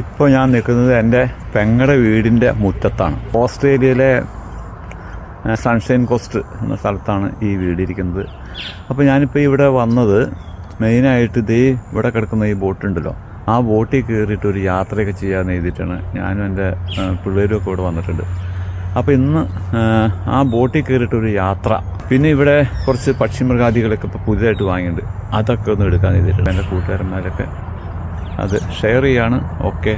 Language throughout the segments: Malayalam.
ഇപ്പോൾ ഞാൻ നിൽക്കുന്നത് എന്റെ പെങ്ങടെ വീടിന്റെ മുറ്റത്താണ്. ഓസ്ട്രേലിയയിലെ സൺഷൈൻ കോസ്റ്റ് എന്ന സ്ഥലത്താണ് ഈ വീടിരിക്കുന്നത്. അപ്പോൾ ഞാനിപ്പോൾ ഇവിടെ വന്നത് മെയിനായിട്ട് ഇതേ ഇവിടെ കിടക്കുന്ന ഈ ബോട്ടുണ്ടല്ലോ. ആ ബോട്ടിൽ കയറിയിട്ട് ഒരു യാത്രയൊക്കെ ചെയ്യാമെന്ന് എഴുതിയിട്ടാണ് ഞാനും എന്റെ പിള്ളേരും ഒക്കെ ഇവിടെ വന്നിട്ടുണ്ട്. അപ്പോൾ ഇന്ന് ആ ബോട്ടിൽ കയറിയിട്ട് ഒരു യാത്ര. പിന്നെ ഇവിടെ കുറച്ച് പക്ഷിമൃഗാദികളൊക്കെ ഇപ്പോൾ പുതിയതായിട്ട് വാങ്ങിയിട്ടുണ്ട്. അതൊക്കെ ഒന്ന് എടുക്കാൻ ചെയ്തിട്ടുണ്ട് എന്റെ കൂട്ടുകാരന്മാരൊക്കെ അത് ഷെയർ ചെയ്യാണ്. ഓക്കെ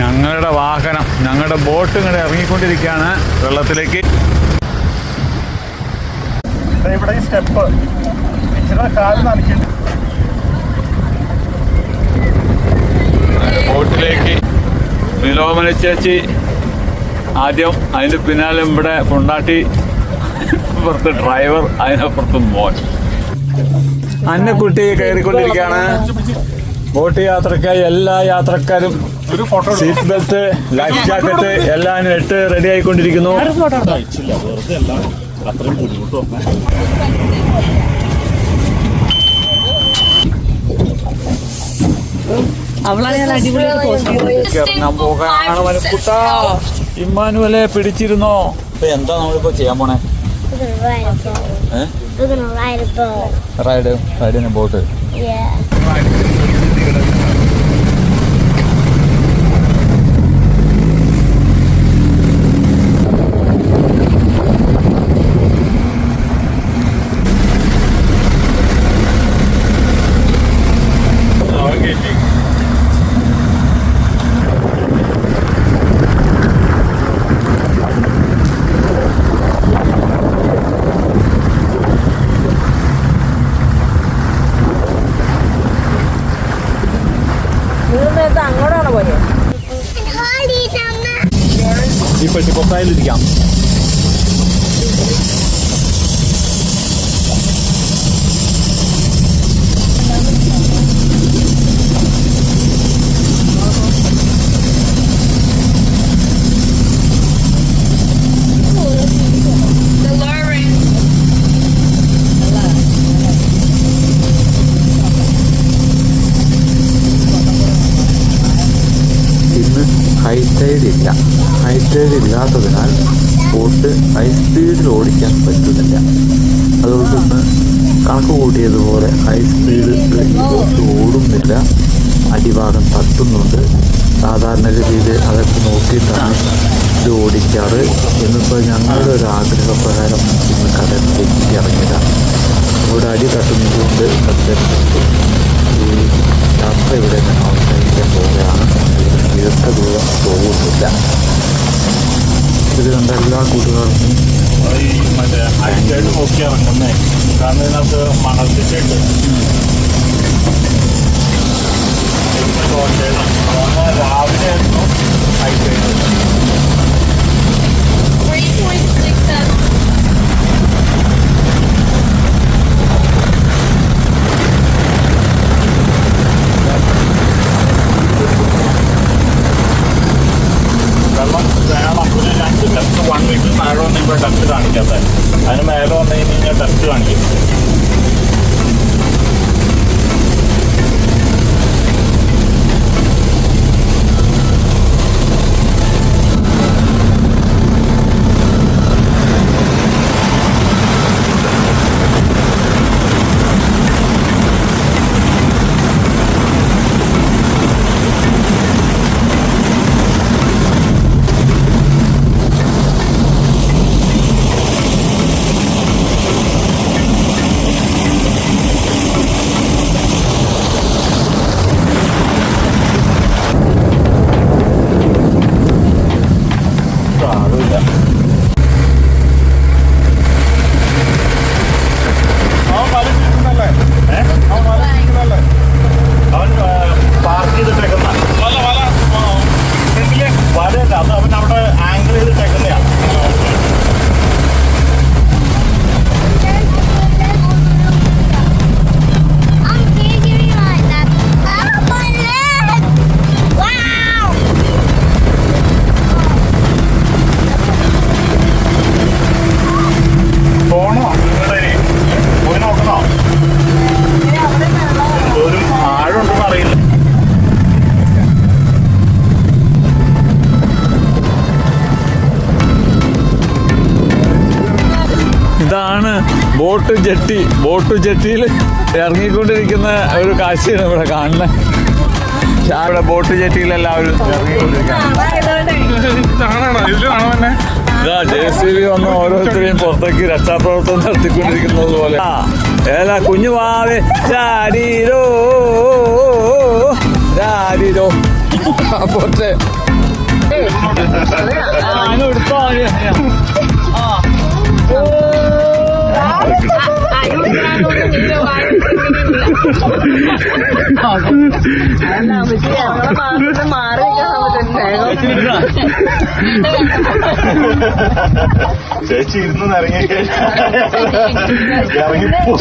ഞങ്ങളുടെ വാഹനം ഞങ്ങളുടെ ബോട്ട് ഇങ്ങനെ ഇറങ്ങിക്കൊണ്ടിരിക്കുകയാണ് വെള്ളത്തിലേക്ക്. ഇവിടെ ഈ സ്റ്റെപ്പ്. ഇച്ചിരി കാൽ നനയ്ക്കുന്നുണ്ട് ബോട്ടിലേക്ക്. നിലോമന ചേച്ചി ആദ്യം അതിന്റെ പിന്നാലെ ഇവിടെ കൊണ്ടാട്ടി അപ്പുറത്ത് ഡ്രൈവർ അതിനപ്പുറത്ത് മോൻ. അന്നക്കുട്ടി കയറിക്കൊണ്ടിരിക്കുകയാണ്. ബോട്ട് യാത്രക്കായി എല്ലാ യാത്രക്കാരും ഒരു photo seat belt life jacket എല്ലാം ഇട്ട് റെഡി ആയിക്കൊണ്ടിരിക്കുന്നു. ഇമ്മാനുവലെ പിടിച്ചിരുന്നോ? ഇപ്പൊ എന്താ നമ്മളിപ്പോ ചെയ്യാൻ പോണേ? We're gonna ride a boat. ഏഹ് We're gonna ride a boat. Ride റൈഡിന് boat നേരത്തെ അങ്ങോട്ടാണ് പോയത് Holly, Mama. ഈ പെട്ടി പൊത്തായിലിരിക്കാം ഇന്ന് ഹൈ ഇല്ല. ഹൈ ഇല്ലാത്തതിനാൽ ബോട്ട് ഹൈ സ്പീഡിൽ ഓടിക്കാൻ പറ്റുന്നില്ല. അതുകൊണ്ട് ഇന്ന് കണക്ക് കൂട്ടിയതുപോലെ ഹൈ സ്പീഡിൽ ഈ ബോട്ട് ഓടുന്നില്ല. അടിഭാഗം തട്ടുന്നുണ്ട്. സാധാരണഗതിയിൽ അതൊക്കെ നോക്കിയിട്ടാണ് ഇത് ഓടിക്കാറ് എന്നിപ്പോൾ ഞങ്ങളുടെ ഒരു ആഗ്രഹപ്രകാരം ഇന്ന് കടലിലേക്ക് ഇറങ്ങില്ല ഇവിടെ അടി തട്ടുന്നതുകൊണ്ട് ഈ യാത്ര ഇവിടെ ഞാൻ അവസാനിക്കാൻ പോവുകയാണ്. ദീർഘദൂരം പോകുന്നില്ല. ഇത് കണ്ട എല്ലാ കൂട്ടുകാർക്കും. ഈ മറ്റേ ഹൈറ്റായിട്ട് നോക്കി ഇറങ്ങുന്നേ കാരണം ഇതിനകത്ത് മണത്തിട്ടുണ്ട് രാവിലെ ആയിരുന്നു ഹൈറ്റായിട്ട് മേലെ വന്നു കഴിഞ്ഞ് കഴിഞ്ഞാൽ ഇതാണ് ബോട്ട് ജെട്ടി. ബോട്ട് ജെട്ടിയിൽ ഇറങ്ങിക്കൊണ്ടിരിക്കുന്ന ഒരു കാഴ്ചയാണ് ഇവിടെ കാണുന്നത് ഇവിടെ ബോട്ട് ജെട്ടിയിൽ എല്ലാവരും ജെ സി ബി വന്ന് ഓരോരുത്തരെയും പുറത്തേക്ക് രക്ഷാപ്രവർത്തനം നടത്തിക്കൊണ്ടിരിക്കുന്നത് പോലെ. ആ ഏതാ കുഞ്ഞു വാവേ ചാരിരോ ചാരിരോ പോട്ടെ. എടുത്തോ ചേച്ചി ഇരുന്ന് ഇറങ്ങി ഇറങ്ങി സമയത്ത്